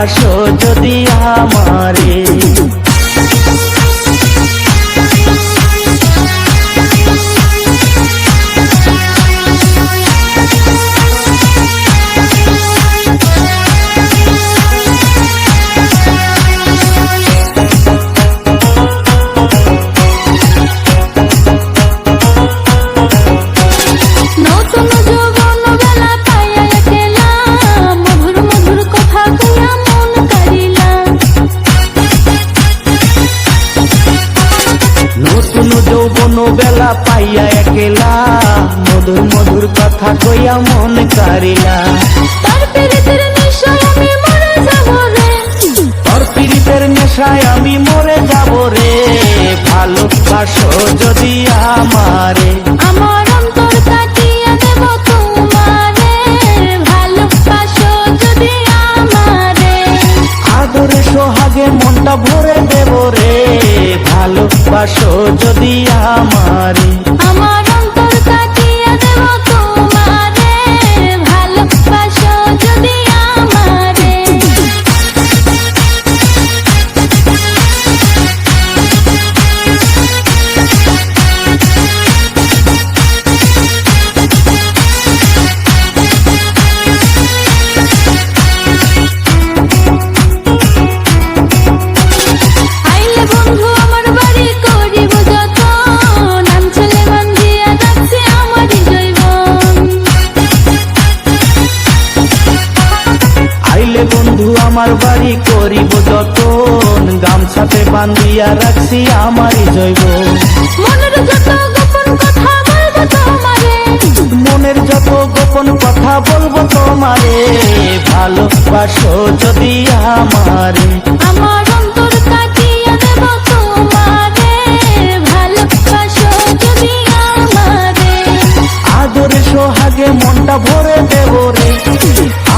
ভালোবাসো যদি আমারে যৌবন বেলা পাইয়া একেলা। মধুর মধুর কথা কইয়া মন কারিলা তার পীড়িতের নিশায় আমি মরে যাব রে। তোর পীড়িতের নেশায় আমি মরে যাব রে। ভালোবাসো যদি আমার। ভরে দেব রে। ভালোবাসো যদি আমারে। আমার আমার বাড়ি করিব যতন। গামছাতে বান্ধিয়া রাখছি আমারই জৈব। মনের যত গোপন কথা বলব তোমারে। মনের যত গোপন কথা বলব তোমারে। ভালোবাসো যদি আমারে। আমার অন্তর কাটিয়ে দেব তোমারে। ভালোবাসো যদি আমারে। আদরে সোহাগে মনটা ভরে দেব রে।